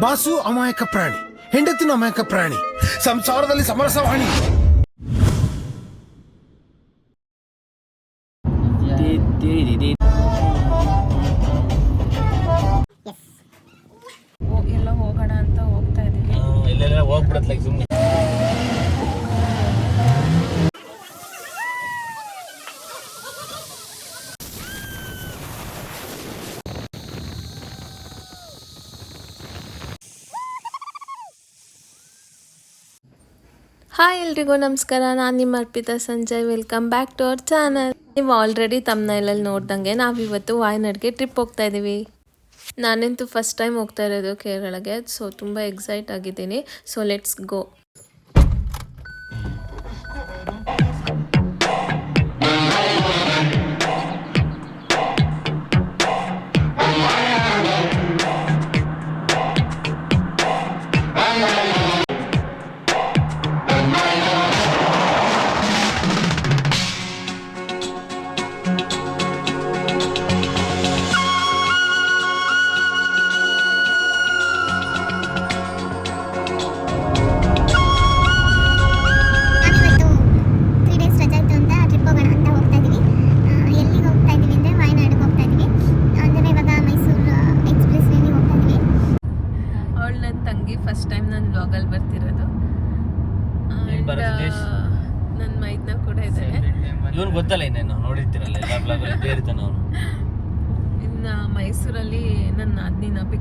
Boss ಅಮಾಯಕ ಪ್ರಾಣಿ ಹೆಂಡತಿನ ಅಮಾಯಕ ಪ್ರಾಣಿ ಸಂಸಾರದಲ್ಲಿ ಸಮರಸವಾಣಿ ಎಲ್ರಿಗೂ ನಮಸ್ಕಾರ, ನಾನು ನಿಮ್ಮ Arpita Sanjay. Welcome back to our channel ನೀವು ಆಲ್ರೆಡಿ ತಮ್ಮನೈಲಲ್ಲಿ ನೋಡ್ದಂಗೆ ನಾವಿವತ್ತು ವಾಯ್ನಾಡ್ಗೆ ಟ್ರಿಪ್ ಹೋಗ್ತಾ ಇದ್ದೀವಿ ನಾನಂತೂ ಫಸ್ಟ್ ಟೈಮ್ ಹೋಗ್ತಾ ಇರೋದು ಕೇರಳಗೆ ಸೊ ತುಂಬ ಎಕ್ಸೈಟ್ ಆಗಿದ್ದೀನಿ. ಸೊ ಲೆಟ್ಸ್ ಗೋ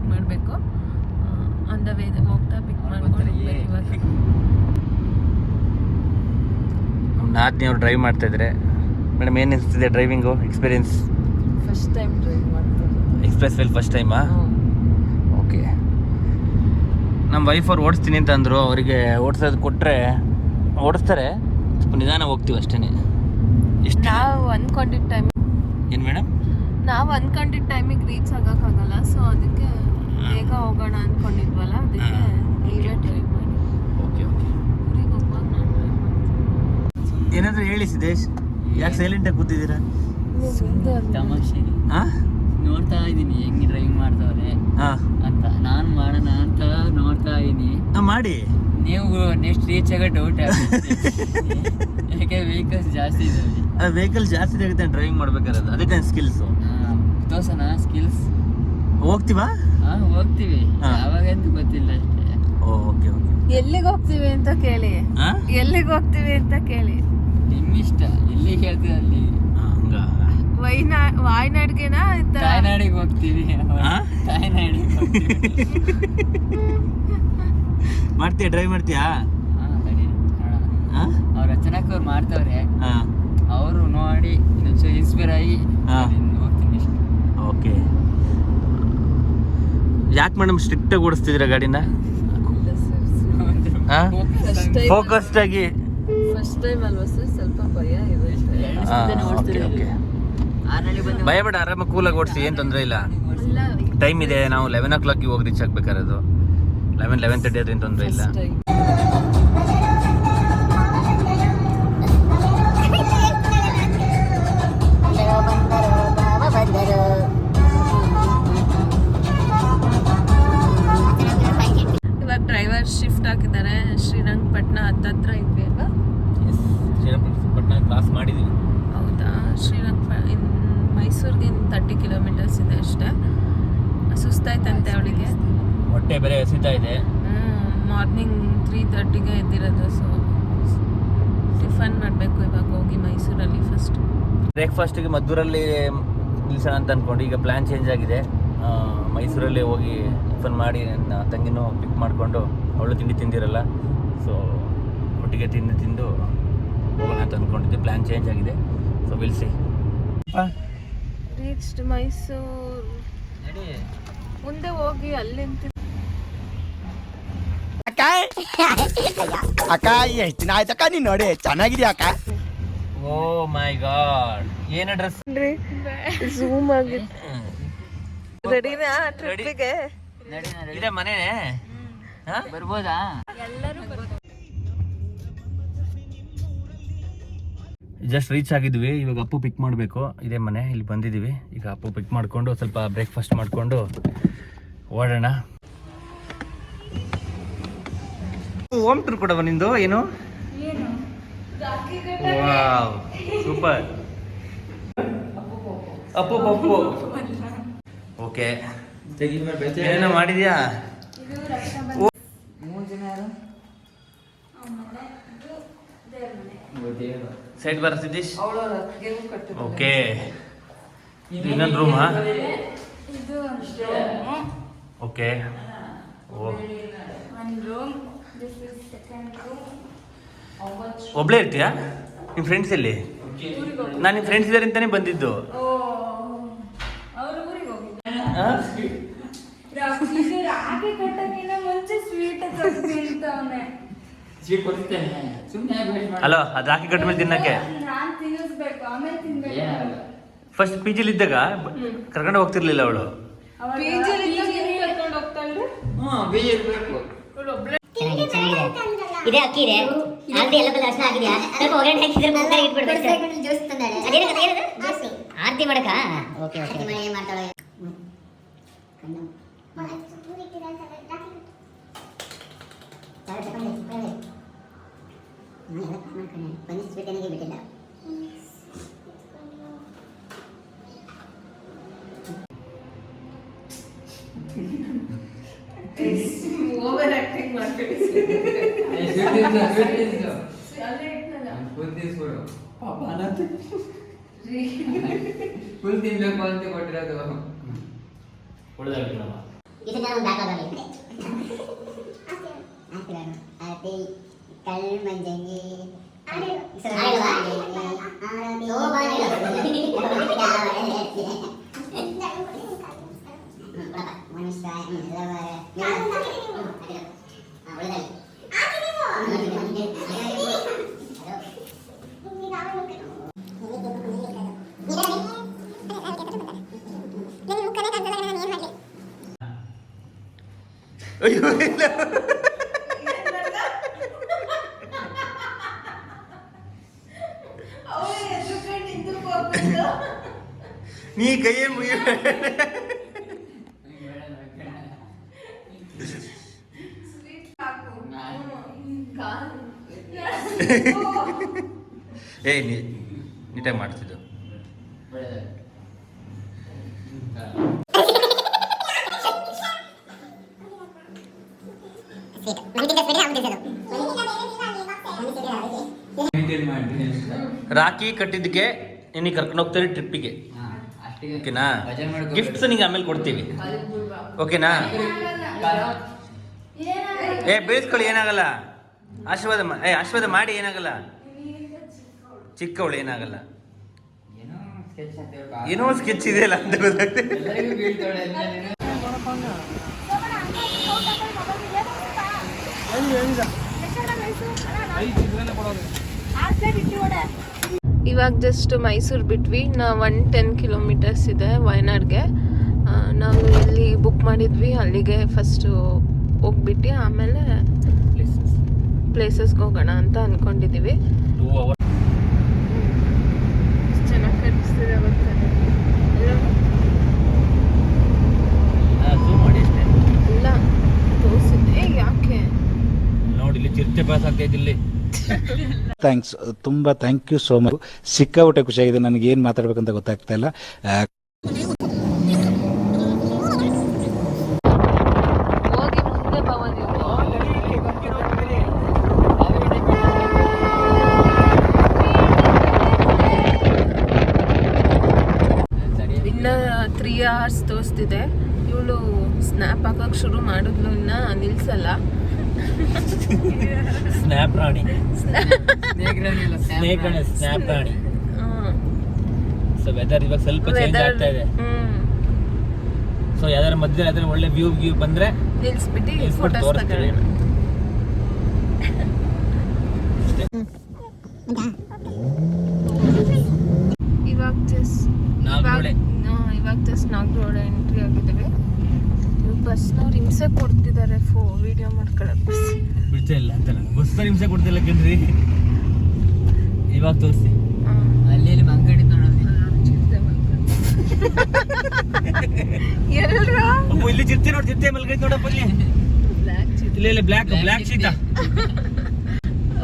ಪಿಕ್ ಮಾಡಬೇಕು. ಆನ್ ದ ವೇ ಹೋಗ್ತಾ ಪಿಕ್ ಮಾಡ್ಕೊಂಡು ಇವಾಗ. ನಾದ್ನಿ ಅವ್ರು ಡ್ರೈವ್ ಮಾಡ್ತಾ ಇದ್ರೆ. ಮೇಡಮ್ ಏನು ಅನಿಸ್ತಿದೆ driving experience first time drive ಮಾಡ್ತಾರೆ ಎಕ್ಸ್ಪ್ರೆಸ್ ವೇಲ್ ಫಸ್ಟ್ ಟೈಮಾ ಓಕೆ ನಮ್ಮ ವೈಫ್ ಅವ್ರು ಓಡಿಸ್ತೀನಿ ಅಂತ ಅಂದರು. ಅವರಿಗೆ ಓಡಿಸೋದು ಕೊಟ್ಟರೆ ಓಡಿಸ್ತಾರೆ. ಸ್ವಲ್ಪ ನಿಧಾನ ಹೋಗ್ತೀವಿ ಅಷ್ಟೇ ಎಷ್ಟು ನಾವು ಅನ್ಕೊಂಡಿದ್ದ ಟೈಮ್ ಏನು ಮೇಡಮ್? ನಾವು ಅನ್ಕೊಂಡಿದ್ದ ಟೈಮಿಗೆ ರೀಚ್ ಆಗೋಕ್ಕಾಗಲ್ಲ. ಸೊ ಅದಕ್ಕೆ ಬೇಗ ಹೋಗೋಣ ಅನ್ಕೊಂಡಿದ್ವಲ್ಲ ಅದಕ್ಕೆ ಮಾಡಿ. Okay okay. ಊರಿಗೆ ಹೋಗುವಾಗ ನಾನು ಡ್ರೈವ್ ಮಾಡ್ತೀನಿ. ಏನಾದರೂ ಹೇಳಿ ಸಿದ್ದೇಶ್ ಯಾಕೆ ಸೈಲೆಂಟಾಗಿ ಕೂತಿದ್ದೀರಾ? ತಮಾಷೆ ಹಾಂ? ನೋಡ್ತಾ ಇದ್ದೀನಿ ಹೆಂಗೆ ಡ್ರೈವಿಂಗ್ ಮಾಡ್ತಾವ್ರೆ. ಅಂತ. ನಾನು ಮಾಡೋಣ ಅಂತ ನೋಡ್ತಾ ಇದ್ದೀನಿ. ಮಾಡಿ. ನೀವು ನೆಕ್ಸ್ಟ್ ರೀಚ್ ಆಗೋ ಡೌಟ್ ಯಾಕೆ ವೆಹಿಕಲ್ಸ್ ಜಾಸ್ತಿ ಇದಾವೆ? ವೆಹಿಕಲ್ ಜಾಸ್ತಿ ಆಗುತ್ತೆ ಡ್ರೈವಿಂಗ್ ಮಾಡ್ಬೇಕಾದ್ರೆ ಅದಕ್ಕೆ ಸ್ಕಿಲ್ಸು ತೋರ್ಸೋಣ ಸ್ಕಿಲ್ಸ್ ಹೋಗ್ತೀವಾ? ಹೋಗ್ತೀವಿ. ಯಾವಾಗ ಅಂತ ಗೊತ್ತಿಲ್ಲ ಅಷ್ಟೇ. Okay okay. ಎಲ್ಲಿಗೆ ಹೋಗ್ತೀವಿ ಅಂತ ಕೇಳಿ. ಎಲ್ಲಿಗೆ ಹೋಗ್ತೀವಿ ಅಂತ ಕೇಳಿ. ನಿಮ್ಮಿಷ್ಟ. ಎಲ್ಲಿ ಹೇಳ್ತೀವಿ ಅಲ್ಲಿ ಹಂಗ. ವೈನಾ ವಾಯ್ನಾಡ್ಗೆನಾ ತಾಯ್ನಾಡಿಗೆ ಹೋಗ್ತೀವಿ? ತಾಯ್ನಾಡಿಗೆ ಹೋಗ್ತೀವಿ. ಮಾಡ್ತೀಯ ಡ್ರೈವ್ ಮಾಡ್ತೀಯಾ? ಅವ್ರ ಹಾಂ? ಅವ್ರು ಮಾಡ್ತವ್ರೆ. ಹಾಂ. ಅವರು ನೋಡಿ ಇನ್ಸ್ಪೈರ್ ಆಗಿ ಹೋಗ್ತೀನಿ ಓಕೆ. ಯಾಕೆ ಮೇಡಮ್ ಸ್ಟ್ರಿಕ್ಟಾಗಿ ಓಡಿಸ್ತಿದ್ದೀರಾ ಗಾಡಿನ? ಫೋಕಸ್ಡ್ ಆಗಿ. ಫಸ್ಟ್ ಟೈಮ್ ಅಲ್ವಾ ಸರ್ ಸ್ವಲ್ಪ ಭಯ ಬೇಡ ಆರಾಮಾಗಿ ಕೂಲಾಗಿ ಓಡಿಸಿ ಏನು ತೊಂದರೆ ಇಲ್ಲ. ಟೈಮ್ ಇದೆ ನಾವು ಲೆವೆನ್ ಓ ಕ್ಲಾಕಿಗೆ ಹೋಗಿ ರೀಚ್ ಆಗ್ಬೇಕಾರದು ಲೆವೆನ್ ಲೆವೆನ್ ತರ್ಟಿ ಅದ್ರಿಂದ ತೊಂದರೆ ಇಲ್ಲ. ಶಿಫ್ಟ್ ಹಾಕಿದ್ದಾರೆ. ಶ್ರೀರಂಗಪಟ್ಟಣ ಹತ್ತತ್ರ ಇದ್ವಿ ಅಲ್ವಾ? ಶ್ರೀರಂಗಪಟ್ಟಣ ಕ್ರಾಸ್ ಮಾಡಿದ್ವಿ. ಹೌದಾ? ಶ್ರೀರಂಗಪ ಮೈಸೂರಿಗಿಂತ ಮೈಸೂರಿಗೆ ತರ್ಟಿ ಕಿಲೋಮೀಟರ್ಸ್ ಇದೆ ಅಷ್ಟೇ. ಸುಸ್ತಾಯ್ತಂತೆ ಅವಳಿಗೆ? ಹೊಟ್ಟೆ ಬೇರೆ ಹಸಿತಾ ಇದೆ. ಮಾರ್ನಿಂಗ್ ತ್ರೀ ತರ್ಟಿಗೆ ಎದ್ದಿರೋದು ಸೊ ಟಿಫನ್ ಮಾಡಬೇಕು ಇವಾಗ ಹೋಗಿ ಮೈಸೂರಲ್ಲಿ ಫಸ್ಟ್ ಬ್ರೇಕ್ಫಾಸ್ಟಿಗೆ ಮದ್ದೂರಲ್ಲಿ ನಿಲ್ಸೋಣ ಅಂತ ಅಂದ್ಕೊಂಡು ಈಗ ಪ್ಲ್ಯಾನ್ ಚೇಂಜ್ ಆಗಿದೆ. ಮೈಸೂರಲ್ಲಿ ಹೋಗಿ ಟಿಫನ್ ಮಾಡಿ ನನ್ನ ತಂಗಿನೂ ಪಿಕ್ ಮಾಡಿಕೊಂಡು ಅವಳು ತಿಂಡಿ ತಿಂದಿರಲ್ಲ. ಸೊ ಒಟ್ಟಿಗೆ ತಿಂದು ತಿಂದು ಹೋಗೋಣ ಅಂತ ಅಂದ್ಕೊಂಡಿದ್ದೆ ಪ್ಲ್ಯಾನ್ ಚೇಂಜ್ ಆಗಿದೆ. So we'll see reached Mysuru ಮುಂದೆ ಹೋಗಿ ಅಲ್ಲಿ ಅಕ್ಕ. ಎಷ್ಟು ದಿನ ಆಯ್ತಕ್ಕ ನೀನ್ ನೋಡಿ ಚೆನ್ನಾಗಿದ್ಯಾ ಅಕ್ಕ? ಓ ಮೈ ಗಾಡ್ ಏನ ಡ್ರೆಸ್ ಝೂಮ್ ಆಗಿದೆ ರೆಡಿನಾ ಟ್ರಿಪ್ಪಿಗೆ. ಇದೆ ಮನೆನೇ? ಬರ್ಬೋದಾ? ಜಸ್ಟ್ ರೀಚ್ ಆಗಿದ್ವಿ ಇವಾಗ ಅಪ್ಪು ಪಿಕ್ ಮಾಡಬೇಕು. ಇದೇ ಮನೆ ಇಲ್ಲಿ ಬಂದಿದ್ದೀವಿ. ಈಗ ಅಪ್ಪು ಪಿಕ್ ಮಾಡಿಕೊಂಡು ಸ್ವಲ್ಪ ಬ್ರೇಕ್ಫಾಸ್ಟ್ ಮಾಡಿಕೊಂಡು ಓಡೋಣ. ಹೋಮ್ ಟೂರ್ ಕೊಡವ ನಿಂದು? ಏನು? Wow super Appu Pappu okay ಏನೋ ಮಾಡಿದ್ಯಾ? ಯಾರು? ಸೈಡ್ ಬರ ಸಿದ್ದೀಶ್ ಓಕೆ. ಇನ್ನೊಂದು ರೂಮ್ ಇದು. ಓಕೆ. ಓ. ಒಂದು room this is second room ಒಬ್ಳೇ ಇರ್ತೀಯಾ? ನಿಮ್ಮ ಫ್ರೆಂಡ್ಸ್ ಎಲ್ಲಿ? ನಾನು ನಿಮ್ಮ ಫ್ರೆಂಡ್ಸ್ ಇದ್ದಾರೆ ಅಂತಾನೆ ಬಂದಿದ್ದು. ಮುಂಚೆ ಸ್ವೀಟ್ ಸ್ವೀಟ್ ಕೊಡ್ತೇನೆ ಸುಮ್ಮನೆ ಹಲೋ ಅದು ಹಾಕಿ ಕಟ್ಟ ಮೇಲೆ ತಿನ್ನಕ್ಕೆ. ಫಸ್ಟ್ ಪಿ ಜಿಲಿ ಇದ್ದಾಗ ಕರ್ಕೊಂಡು ಹೋಗ್ತಿರ್ಲಿಲ್ಲ ಅವಳು. ಇದೆ ಅಕ್ಕಿ ಇದೆ. ಆಲ್ರೆಡಿ ಎಲ್ಲ ಕಲರ್ ಅರ್ಶನ ಆಗಿದೆಯಾ ಸ್ವಲ್ಪ ಒಗ್ಗರಣೆ ಹಾಕಿದ್ರೆ ಮುಖ ಇಟ್ಬಿಡ್ಬೇಕು. ಜ್ಯೂಸ್ ತಂದಾಳೆ. ಅದೇನು ಅದೇನದು? ಆರ್ತಿ. ಆರತಿ ಮಾಡಕ? Okay okay. ಮಾಡ್ತಾಳೆ ಮಾಡ್ತಾಳೆ ಬಿಟ್ಟಿಲ್ಲ ಓವರ್ ಆಕ್ಟಿಂಗ್ ಫುಲ್ ತಿನ್ಬೇಕು ಅಂತ ಕೊಟ್ಟಿರೋದು ಇದು ನಾನು ಒಂದು ಬ್ಯಾಕ್ ಆರ್ತಿ ಕಲ್ ಮಂಜಂಗಿ ಅಯ್ಯೋ ಇಲ್ಲ. ನೀ ಕೈಯೇ ಮುಗಿಯ ಏ ನೀ ನೀಟಾಗಿ ಮಾಡ್ತಿದ್ದು. ರಾಖಿ ಕಟ್ಟಿದ್ದಕ್ಕೆ ನಿನಗೆ ಕರ್ಕೊಂಡು ಹೋಗ್ತಾರೆ ಟ್ರಿಪ್ಪಿಗೆ? ಓಕೆನಾ? ಗಿಫ್ಟ್ಸ್ ನಿಂಗೆ ಆಮೇಲೆ ಕೊಡ್ತೀವಿ. ಓಕೆನಾ? ಏ, ಬೇಯಿಸ್ಕೊಳ್ಳಿ, ಏನಾಗಲ್ಲ. ಆಶೀರ್ವಾದ ಏ ಆಶೀರ್ವಾದ ಮಾಡಿ ಏನಾಗಲ್ಲ? ಚಿಕ್ಕವಳು ಏನಾಗಲ್ಲ. ಏನೋ ಸ್ಕೆಚ್ ಇದೆ ಏನೋ ಸ್ಕೆಚ್ ಇದೆಯಲ್ಲ ಅಂತ ಇವಾಗ ಜಸ್ಟ್ ಮೈಸೂರು ಬಿಟ್ವಿ. ನಾ ಒನ್ ಟೆನ್ ಕಿಲೋಮೀಟರ್ಸ್ ಇದೆ ವಯನಾಡ್ಗೆ. ನಾವು ಎಲ್ಲಿ ಬುಕ್ ಮಾಡಿದ್ವಿ. ಅಲ್ಲಿಗೆ ಫಸ್ಟು ಹೋಗ್ಬಿಟ್ಟು. ಆಮೇಲೆ ಪ್ಲೇಸಸ್ಗೆ ಹೋಗೋಣ ಅಂತ ಅಂದ್ಕೊಂಡಿದ್ದೀವಿ ಚೆನ್ನಾಗಿ? ಮಾಡಿ ಅಷ್ಟೇ. ಇಲ್ಲ ತೋರಿಸಿದ್ದೆ ಯಾಕೆ? ನೋಡಿ ಇಲ್ಲಿ ಚಿರತೆ ಪಾಸ್ ಆಗ್ತೈತಿ ಇಲ್ಲಿ. ಥ್ಯಾಂಕ್ಸ್ ತುಂಬ ಥ್ಯಾಂಕ್ ಯು ಸೋ ಮಚ್ ಸಿಕ್ಕಾಪಟ್ಟೆ ಖುಷಿಯಾಗಿದೆ ನನಗೆ ಏನು ಮಾತಾಡ್ಬೇಕಂತ ಗೊತ್ತಾಗ್ತಾ ಇಲ್ಲ ಆ, ಹೋಗಿ ಮುಂದೆ ಬವ ನೀವು ಇನ್ನ ತ್ರೀ ಅವರ್ಸ್ ತೋರಿಸ್ತಿದೆ ಇವಳು ಸ್ನ್ಯಾಪ್ ಹಾಕಕ್ ಶುರು ಮಾಡಿದ್ಲು ಇನ್ನ ನಿಲ್ಸಲ್ಲ. ಸ್ನ್ಯಾಪ್ ರಾಣಿ. ಸ್ನೇಕ್ ಅಣ್ಣ ಸ್ನ್ಯಾಪ್ ರಾಣಿ. ಹ್ಮ್. ಸೊ ವೆದರ್ ಇವಾಗ ಸ್ವಲ್ಪ ಚೇಂಜ್ ಆಗ್ತಾ ಇದೆ. ಹ್ಮ್. ಸೊ ಯಾವ್ದಾರ ಮಧ್ಯದಲ್ಲಿ ಯಾವ್ದಾರ ಒಳ್ಳೆ ವ್ಯೂ ವ್ಯೂ ಬಂದ್ರೆ ನಿಲ್ಸ್ಬಿಟ್ಟು ಫೋಟೋಸ್ ತೋರಿಸ್ತೀವಿ. ತಗೊಳ್ಳೋಣ. ಇವಾಗ ಜಸ್ಟ್. ಇವಾಗ ಜಸ್ಟ್ ನಾಗ್ರೋಡ್ ಎಂಟ್ರಿ ಆಗಿದ್ದೇವೆ. ಬಸ್ನವ್ರು ಹಿಂಸೆ ಕೊಡ್ತಿದ್ದಾರೆ ಫೋ ವಿಡಿಯೋ ಮಾಡ್ಕೊಳಕ್ ಬಸ್. ಬಿಡ್ತಾ ಇಲ್ಲ ಅಂತ ಬಸ್ ಹಿಂಸೆ ಕೊಡ್ತಿಲ್ಲ ಕಣ್ರಿ. ಇವಾಗ ತೋರಿಸಿ. ಅಲ್ಲಿ ಅಲ್ಲಿ ಮಂಗಡಿ ನೋಡೋದು ಎಲ್ರ? ಇಲ್ಲಿ ಚಿರ್ತೆ ನೋಡಿ ಚಿರ್ತೆ ಮಲ್ಗೈತೆ ನೋಡಪ್ಪ ಇಲ್ಲಿ. ಬ್ಲ್ಯಾಕ್ ಚಿತ್ರ ಇಲ್ಲ ಇಲ್ಲ ಬ್ಲ್ಯಾಕ್ ಬ್ಲ್ಯಾಕ್ ಶೀತ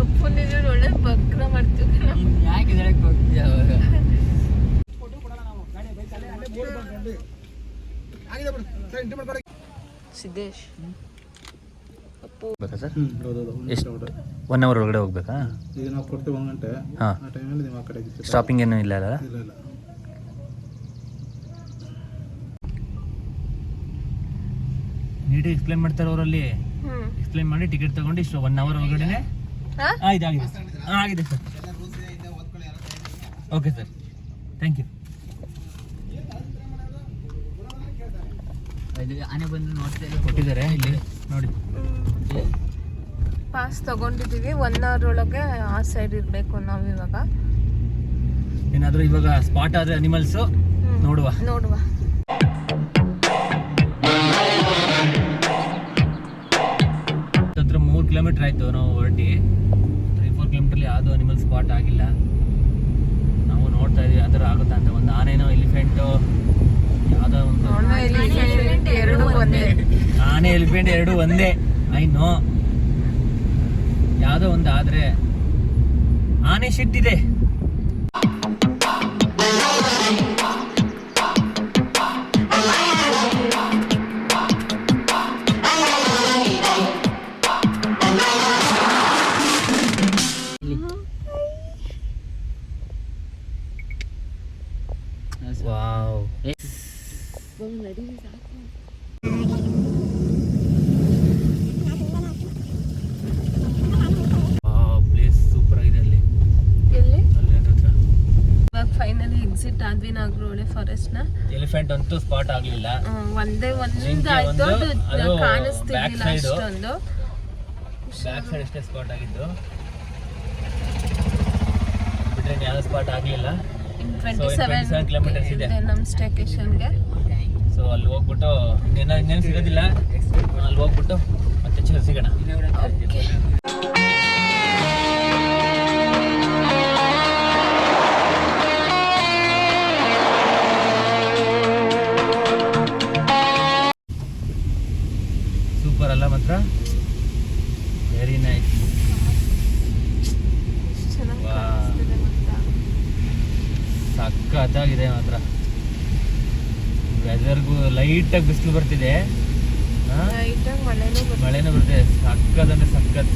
ಅಪ್ಪು ನೀನು ಒಳ್ಳೆ ಬಕ್ರ ಮಾಡ್ತೀವಿ ನೀನ್ ಯಾಕೆ ಹೋಗ್ತೀಯ ಅವಾಗ? ಸಿದ್ದೇಶ್ ಬೇಕಾ ಸರ್? ಎಷ್ಟು ಒನ್ ಅವರ್ ಒಳಗಡೆ ಹೋಗ್ಬೇಕಾ? ಈಗ ನಾವು ಕೊಡ್ತೀವಿ ಒಂದು ಗಂಟೆ. ಹಾಂ. ಆ ಟೈಮಲ್ಲಿ ನೀವು ಆ ಕಡೆ ಸ್ಟಾಪಿಂಗ್ ಏನೂ ಇಲ್ಲ ಅಲ್ಲ? ಇಲ್ಲ ಇಲ್ಲ. ನೀಟಾಗಿ ಎಕ್ಸ್ಪ್ಲೈನ್ ಮಾಡ್ತಾರೆ ಅವರಲ್ಲಿ? ಎಕ್ಸ್ಪ್ಲೈನ್ ಮಾಡಿ ಟಿಕೆಟ್ ತಗೊಂಡು ಇಷ್ಟು ಒನ್ ಅವರ್ ಒಳಗಡೆ ಹಾಂ? ಆಗಿದೆ ಆಗಿದೆ ಹಾಂ ಆಗಿದೆ sir. Okay sir thank you ಅದು ಆನೆ ಬಂದು ನೋಡ್ತಾ ಕೊಟ್ಟಿದ್ದಾರೆ ಇಲ್ಲಿ. ನೋಡಿ. ಪಾಸ್ ತಗೊಂಡಿದ್ದೀವಿ. ಒನ್ ಅವರ್ ಒಳಗೆ ಆ ಸೈಡ್ ಇರಬೇಕು ನಾವು ಇವಾಗ. ಏನಾದರೂ ಇವಾಗ ಸ್ಪಾಟ್ ಆದರೆ ಅನಿಮಲ್ಸು ನೋಡುವ. ನೋಡುವ. ಹತ್ರ ಮೂರು ಕಿಲೋಮೀಟರ್ ಆಯಿತು ನಾವು ಹೊರಟಿ. ತ್ರೀ ಫೋರ್ ಕಿಲೋಮೀಟ್ರಲ್ಲಿ ಯಾವುದು ಅನಿಮಲ್ ಸ್ಪಾಟ್ ಆಗಿಲ್ಲ. ನಾವು ನೋಡ್ತಾ ಇದೀವಿ ಆ ಥರ ಆಗುತ್ತಾ ಅಂತ. ಒಂದು ಆನೆನೋ ಎಲಿಫೆಂಟು ಯಾವುದೋ ಒಂದು ಎರಡು ಒಂದೇ ಆನೆ ಎಲಿಫೆಂಟ್ ಎರಡು ಒಂದೇ. ಐ ನೋ ಯಾವುದೋ ಒಂದು ಆದರೆ ಆನೆ ಶಿಟ್ಟಿದೆ ಫಾರೆಸ್ಟ್ನ? ಎಲಿಫೆಂಟ್ ಅಂತೂ ಸ್ಪಾಟ್ ಆಗಲಿಲ್ಲ. ಒಂದೇ ಒಂದು ಆಯ್ತು ಒಂದು, ಅದು ಕಾಣಿಸ್ತಿರ್ಲಿಲ್ಲ ಅಷ್ಟೊಂದು. ಬ್ಯಾಕ್ ಸೈಡ್ ಅಷ್ಟೇ ಸ್ಪಾಟ್ ಆಗಿದ್ದು. ಬಿಟ್ರೆ ಯಾವ ಸ್ಪಾಟ್ ಆಗಲಿಲ್ಲ. ಟ್ವೆಂಟಿ ಸೆವೆನ್ 27 kilometers ಇದೆ. ನಮ್ಮ ಸ್ಟೇಕೇಶನ್ಗೆ ಸೊ ಅಲ್ಲಿ ಹೋಗ್ಬಿಟ್ಟು ಇನ್ನೇನ ಇನ್ನೇನು ಸಿಗೋದಿಲ್ಲ. ಅಲ್ಲಿ ಹೋಗ್ಬಿಟ್ಟು ಮತ್ತೆ ಸಿಗೋಣ. ವೆದರ್ಗೂ ಲೈಟಾಗಿ ಬಿಸಿಲು ಬರ್ತಿದೆ. ಮಳೆನೂ ಬರ್ತದೆ. ಸಕ್ಕದಂದ್ರೆ ಸಕ್ಕತ್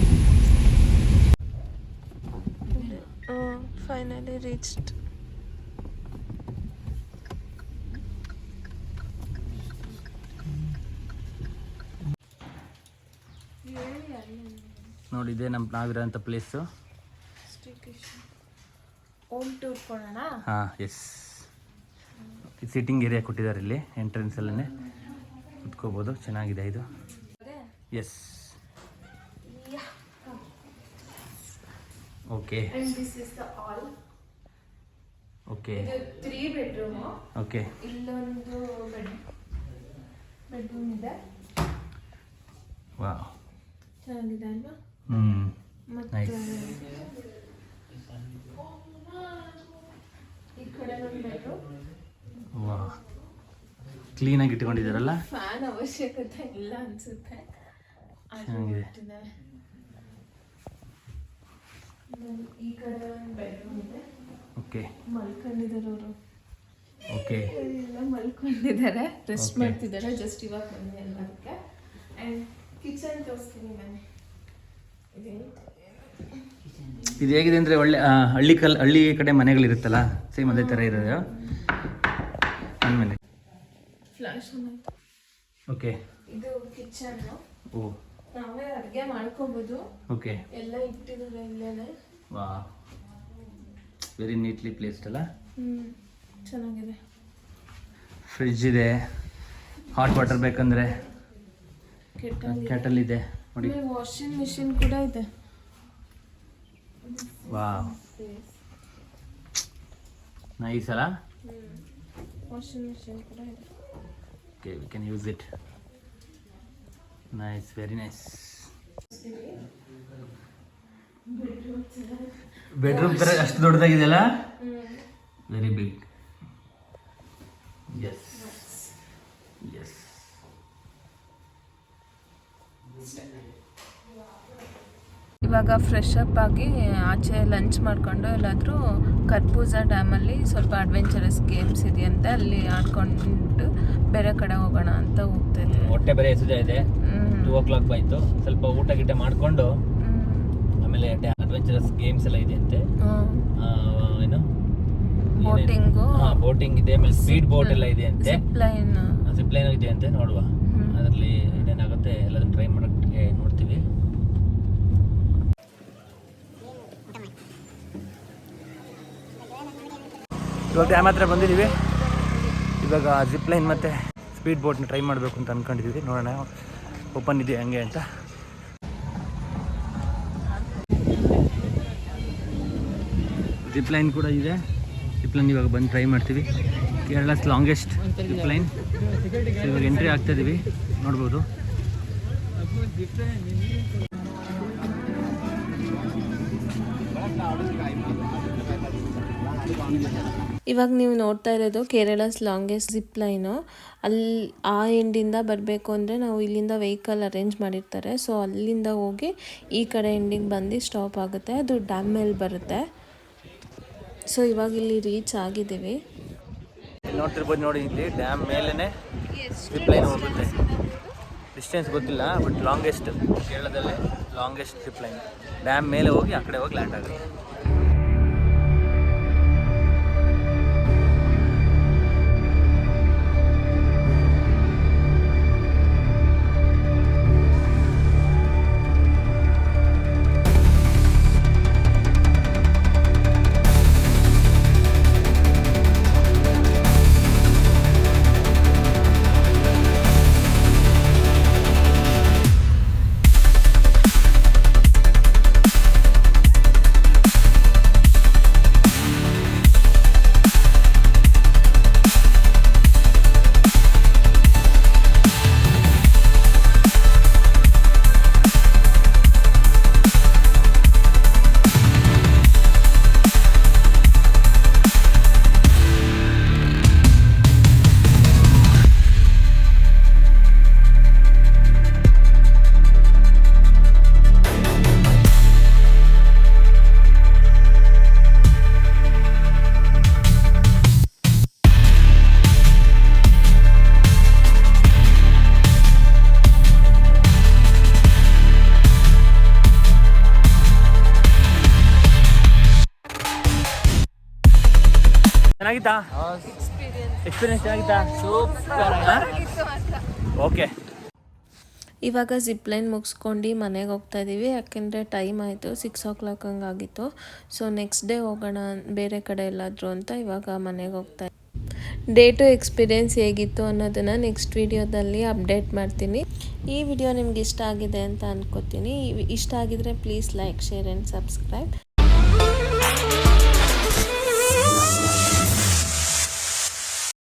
ಫೈನಲಿ ರೀಚ್ಡ್ ನೋಡಿ ಇದೆ ನಮ್ಮ ನಾವಿರೋಂಥ ಪ್ಲೇಸು ಟೂರ್ ಕೊಡೋಣ? ಹಾಂ ಎಸ್ ಸಿಟ್ಟಿಂಗ್ ಏರಿಯಾ ಕೊಟ್ಟಿದ್ದಾರೆ ಇಲ್ಲಿ ಎಂಟ್ರೆನ್ಸ್ ಅಲ್ಲೇ ಕುತ್ಕೋಬೋದು ಚೆನ್ನಾಗಿದೆ ಇದು. Yes okay okay three bedroom okay ಇಲ್ಲೊಂದು ಬೆಡ್ ಬೆಡ್ರೂಮ್ ಇದೆ. ವಾ ಚೆನ್ನಾಗಿದೆ ಅಲ್ವಾ? ಮತ್ತೆ Nice. ಈ ಕಡೆ ಒಂದು ಬೆಡ್ರೂಮ್ ವಾ ಕ್ಲೀನಾಗಿ ಇಟ್ಕೊಂಡಿದ್ದಾರಲ್ಲ? ಫ್ಯಾನ್ ಅವಶ್ಯಕತೆ ಇಲ್ಲ ಅನ್ಸುತ್ತೆ. ಚೆನ್ನಾಗಿದೆ. ಈ ಕಡೆ ಬೆಡ್ರೂಮ್ ಇದೆ. ಓಕೆ ಮಲ್ಕೊಂಡಿದ್ದಾರೆ ಅವರು ಓಕೆ ಎಲ್ಲ ಮಲ್ಕೊಂಡಿದ್ದಾರೆ ರೆಸ್ಟ್ ಮಾಡ್ತಿದ್ದಾರೆ ಜಸ್ಟ್ ಇವಾಗ ಬಂದೆ ಎಲ್ಲದಕ್ಕೆ. ಆ್ಯಂಡ್ ಕಿಚನ್ ತೋರಿಸ್ತೀನಿ ನಾನು ಇದು ಹೇಗಿದೆ ಅಂದರೆ ಒಳ್ಳೆ ಹಳ್ಳಿ ಕಲ್ ಹಳ್ಳಿ ಕಡೆ ಮನೆಗಳಿರುತ್ತಲ್ಲ? ಸೇಮ್ ಅದೇ ಥರ ಇರೋದು. ಒಂದು ಮಿನಿಟ್ ಫ್ಲಾಶ್ ಓಕೆ ಇದು ಕಿಚನ್ ಓ. ನಾವೇ ಅಡುಗೆ ಮಾಡ್ಕೋಬೋದು. ಓಕೆ ಎಲ್ಲ ಇಟ್ಟಿದ್ದಾರೆ ಇಲ್ಲೇನೆ. ವಾ ವೆರಿ ನೀಟ್ಲಿ ಪ್ಲೇಸ್ಡ್ ಅಲ್ಲ? ಹ್ಮ್ ಚೆನ್ನಾಗಿದೆ. ಫ್ರಿಜ್ ಇದೆ. ಹಾಟ್ ವಾಟರ್ ಬೇಕಂದ್ರೆ ಕೆಟಲ್ ಇದೆ. ನೋಡಿ. ವಾಷಿಂಗ್ ಮಿಷಿನ್ ಕೂಡ ಇದೆ. ವಾ ನೈಸ್ ಅಲ್ಲ? ವಾಷಿಂಗ್ ಮಿಷಿನ್ ಕೂಡ ಇದೆ okay we can use it nice very nice bedroom ಥರ ಅಷ್ಟು ದೊಡ್ಡದಾಗಿದೆಯಲ್ಲ? ವೆರಿ ಬಿಗ್ ಎಸ್ ಎಸ್ ಇವಾಗ ಫ್ರೆಶ್ ಅಪ್ ಆಗಿ ಆಚೆ ಲಂಚ್ ಮಾಡ್ಕೊಂಡು ಎಲ್ಲಾದರೂ ಕರ್ಪೂಜ ಡ್ಯಾಮಲ್ಲಿ ಸ್ವಲ್ಪ ಅಡ್ವೆಂಚರಸ್ ಗೇಮ್ಸ್ ಇದೆಯಂತೆ ಅಲ್ಲಿ ಆಡ್ಕೊಂಡು ಬೇರೆ ಕಡೆ ಹೋಗೋಣ ಅಂತ ಹೋಗ್ತಾ ಇದ್ದೀವಿ ಹೊಟ್ಟೆ ಬೇರೆ ಎಸುಜ ಇದೆ. ಟೂ ಓ ಕ್ಲಾಕ್ ಬಾಯ್ತು ಸ್ವಲ್ಪ ಊಟ ಗಿಟ ಮಾಡಿಕೊಂಡು ಆಮೇಲೆ ಅಡ್ವೆಂಚರಸ್ ಗೇಮ್ಸ್ ಎಲ್ಲ ಇದೆ ಅಂತೆ ಏನು? ಬೋಟಿಂಗು ಬೋಟಿಂಗ್ ಇದೆ ಆಮೇಲೆ ಸ್ಪೀಡ್ ಬೋಟ್ ಎಲ್ಲ ಇದೆ ಅಂತೆ ಸಿಪ್ಲೈನ್ ಸಿಪ್ಲೈನ್ ಇದೆ ಅಂತೆ ನೋಡುವ. ಅದರಲ್ಲಿ ಇವಾಗ ಡ್ಯಾಮ್ ಹತ್ರ ಬಂದಿದ್ದೀವಿ. ಇವಾಗ ಜಿಪ್ ಲೈನ್ ಮತ್ತು ಸ್ಪೀಡ್ ಬೋಟ್ನ ಟ್ರೈ ಮಾಡಬೇಕು ಅಂತ ಅಂದ್ಕೊಂಡಿದ್ದೀವಿ ನೋಡೋಣ ಓಪನ್ ಇದೆ ಹಂಗೆ ಅಂತ. ಜಿಪ್ ಲೈನ್ ಕೂಡ ಇದೆ. ಜಿಪ್ ಲೈನ್ ಇವಾಗ ಬಂದು ಟ್ರೈ ಮಾಡ್ತೀವಿ. ಕೇರಳಸ್ ಲಾಂಗೆಸ್ಟ್ ಜಿಪ್ ಲೈನ್ ಇವಾಗ ಎಂಟ್ರಿ ಆಗ್ತಾ ಇದೀವಿ. ನೋಡ್ಬೋದು. ಇವಾಗ ನೀವು ನೋಡ್ತಾ ಇರೋದು ಕೇರಳಸ್ ಲಾಂಗೆಸ್ಟ್ ಜಿಪ್ ಲೈನು. ಅಲ್ಲಿ ಆ ಎಂಡಿಂದ ಬರಬೇಕು ಅಂದರೆ ನಾವು ಇಲ್ಲಿಂದ ವೆಹಿಕಲ್ ಅರೇಂಜ್ ಮಾಡಿರ್ತಾರೆ. ಸೊ, ಅಲ್ಲಿಂದ ಹೋಗಿ ಈ ಕಡೆ ಎಂಡಿಗೆ ಬಂದು ಸ್ಟಾಪ್ ಆಗುತ್ತೆ. ಅದು ಡ್ಯಾಮ್ ಮೇಲೆ ಬರುತ್ತೆ. ಸೊ, ಇವಾಗ ಇಲ್ಲಿ ರೀಚ್ ಆಗಿದ್ದೀವಿ. ನೋಡ್ತಿರ್ಬೋದು ನೋಡಿ, ಇಲ್ಲಿ ಡ್ಯಾಮ್ ಮೇಲೇ ಜಿಪ್ ಲೈನ್ ಹೋಗುತ್ತೆ. ಡಿಸ್ಟೆನ್ಸ್ ಗೊತ್ತಿಲ್ಲ, ಬಟ್ ಲಾಂಗೆಸ್ಟ್, ಕೇರಳದಲ್ಲೇ ಲಾಂಗೆಸ್ಟ್ ಜಿಪ್ ಲೈನ್. ಡ್ಯಾಮ್ ಮೇಲೆ ಹೋಗಿ ಆ ಕಡೆ ಹೋಗಿ ಲ್ಯಾಂಡ್ ಆಗುತ್ತೆ. ಚೆನ್ನಾಗಿತ್ತಾ ಎಕ್ಸ್ಪೀರಿಯನ್ಸ್ ಚೆನ್ನಾಗಿತ್ತಾ ಓಕೆ ಇವಾಗ ಜಿಪ್ ಲೈನ್ ಮುಗಿಸ್ಕೊಂಡು ಮನೆಗೆ ಹೋಗ್ತಾ ಇದ್ದೀವಿ ಯಾಕೆಂದರೆ ಟೈಮ್ ಆಯಿತು. ಸಿಕ್ಸ್ ಓ ಕ್ಲಾಕ್ ಹಂಗಾಗಿತ್ತು ಸೊ ನೆಕ್ಸ್ಟ್ ಡೇ ಹೋಗೋಣ ಬೇರೆ ಕಡೆ ಎಲ್ಲಾದರೂ ಅಂತ ಇವಾಗ ಮನೆಗೆ ಹೋಗ್ತಾ ಡೇ ಟು ಎಕ್ಸ್ಪೀರಿಯೆನ್ಸ್ ಹೇಗಿತ್ತು ಅನ್ನೋದನ್ನು ನೆಕ್ಸ್ಟ್ ವಿಡಿಯೋದಲ್ಲಿ ಅಪ್ಡೇಟ್ ಮಾಡ್ತೀನಿ. ಈ ವಿಡಿಯೋ ನಿಮ್ಗೆ ಇಷ್ಟ ಆಗಿದೆ ಅಂತ ಅಂದ್ಕೋತೀನಿ ಇಷ್ಟ ಆಗಿದ್ರೆ please like share and subscribe